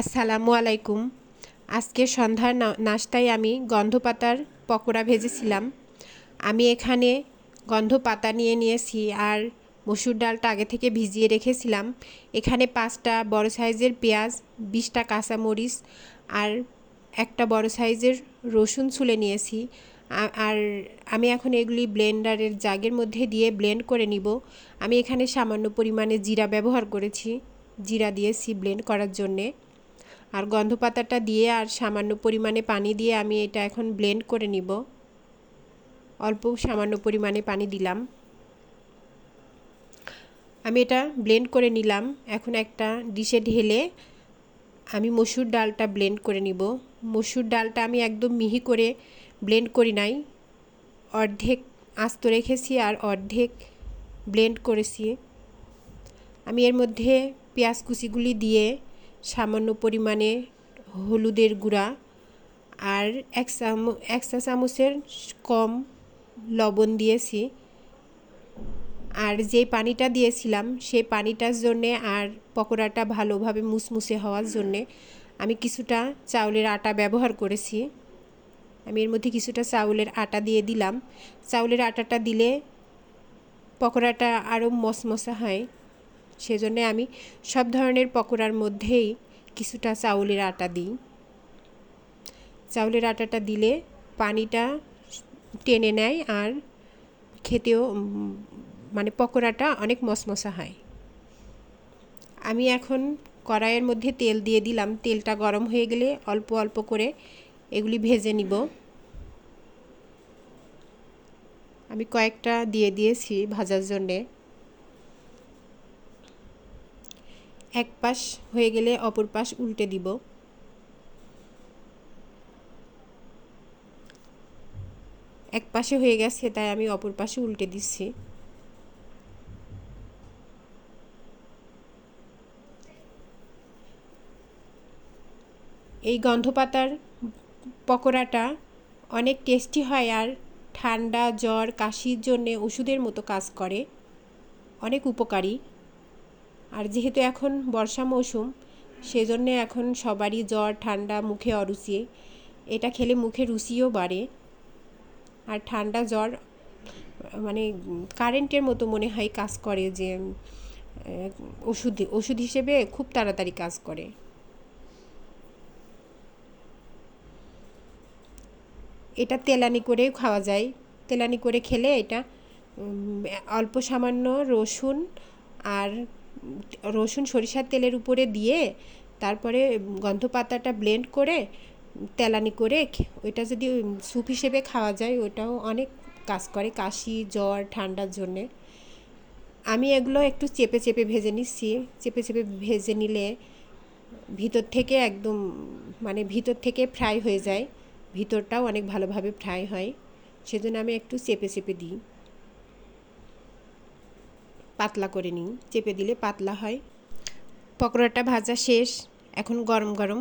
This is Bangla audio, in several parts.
আসসালামু আলাইকুম। আজকে সন্ধ্যার নাস্তায় আমি গন্ধপাতার পকোড়া ভেজেছিলাম। আমি এখানে গন্ধপাতা নিয়ে নিয়েছি আর মসুর ডালটা আগে থেকে ভিজিয়ে রেখেছিলাম। এখানে পাঁচটা বড় সাইজের পেঁয়াজ, বিশটা কাঁচামরিচ আর একটা বড় সাইজের রসুন ছুলে নিয়েছি। আর আমি এখন এগুলি ব্লেন্ডারের জাগের মধ্যে দিয়ে ব্লেন্ড করে নিব। আমি এখানে সামান্য পরিমাণে জিরা ব্যবহার করেছি। জিরা দিয়েছি ব্লেন্ড করার জন্যে। আর গন্ধ পাতাটা দিয়ে আর সামান্য পরিমাণে পানি দিয়ে আমি এটা এখন ব্লেন্ড করে নিব। অল্প সামান্য পরিমাণে পানি দিলাম। আমি এটা ব্লেন্ড করে নিলাম। এখন একটা ডিশে ঢেলে আমি মসুর ডালটা ব্লেন্ড করে নিব। মসুর ডালটা আমি একদম মিহি করে ব্লেন্ড করি নাই। অর্ধেক আস্ত রেখেছি আর অর্ধেক ব্লেন্ড করেছি। আমি এর মধ্যে পেঁয়াজ কুচিগুলি দিয়ে সামান্য পরিমাণে হলুদের গুঁড়া আর এক চামচ এক চা চামচের কম লবণ দিয়েছি। আর যে পানিটা দিয়েছিলাম, সেই পানিটার জন্যে আর পকোড়াটা ভালোভাবে মুসমুসে হওয়ার জন্যে আমি কিছুটা চাউলের আটা ব্যবহার করেছি। আমি এর মধ্যে কিছুটা চাউলের আটা দিয়ে দিলাম। চাউলের আটাটা দিলে পকোড়াটা আরও মশমশা হয়। সেজন্যে আমি সব ধরনের পকোড়ার মধ্যেই কিছুটা চাউলের আটা দিই। চাউলের আটাটা দিলে পানিটা টেনে নেয় আর খেতেও মানে পকোড়াটা অনেক মশমশা হয়। আমি এখন কড়াইয়ের মধ্যে তেল দিয়ে দিলাম। তেলটা গরম হয়ে গেলে অল্প অল্প করে এগুলি ভেজে নিব। আমি কয়েকটা দিয়ে দিয়েছি ভাজার জন্যে। এক পাশ হয়ে গেলে অপর পাশ উল্টে দিব। এক পাশে হয়ে গেছে, তাই আমি অপর পাশে উল্টে দিচ্ছি। এই গন্ধপাতার পকোড়াটা অনেক টেস্টি হয় আর ঠান্ডা, জ্বর, কাশির জন্যে ওষুধের মতো কাজ করে। অনেক উপকারী। আর যেহেতু এখন বর্ষা মৌসুম, সেজন্যে এখন সবারই জ্বর, ঠান্ডা মুখে অরুচি। এটা খেলে মুখে রুচিও বাড়ে। আর ঠান্ডা জ্বর মানে কারেন্টের মতো মনে হয় কাজ করে যে ওষুধ ওষুধ হিসেবে খুব তাড়াতাড়ি কাজ করে। এটা তেলানি করেও খাওয়া যায়। তেলানি করে খেলে এটা অল্প সামান্য রসুন আর রসুন সরিষার তেলের উপরে দিয়ে তারপরে গন্ধ পাতাটা ব্লেন্ড করে, তেলানি করে ওইটা যদি স্যুপ হিসেবে খাওয়া যায়, ওটাও অনেক কাজ করে কাশি, জ্বর, ঠান্ডার জন্যে। আমি এগুলো একটু চেপে চেপে ভেজে নিচ্ছি। চেপে চেপে ভেজে নিলে ভিতর থেকে একদম মানে ভিতর থেকে ফ্রাই হয়ে যায়। ভিতরটাও অনেক ভালোভাবে ফ্রাই হয়। সেজন্য আমি একটু চেপে চেপে দিই। পাতলা করে নিন চেপে দিলে পাতলা হয়। পকোড়াটা ভাজা শেষ, এখন গরম গরম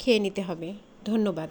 খেয়ে নিতে হবে। ধন্যবাদ।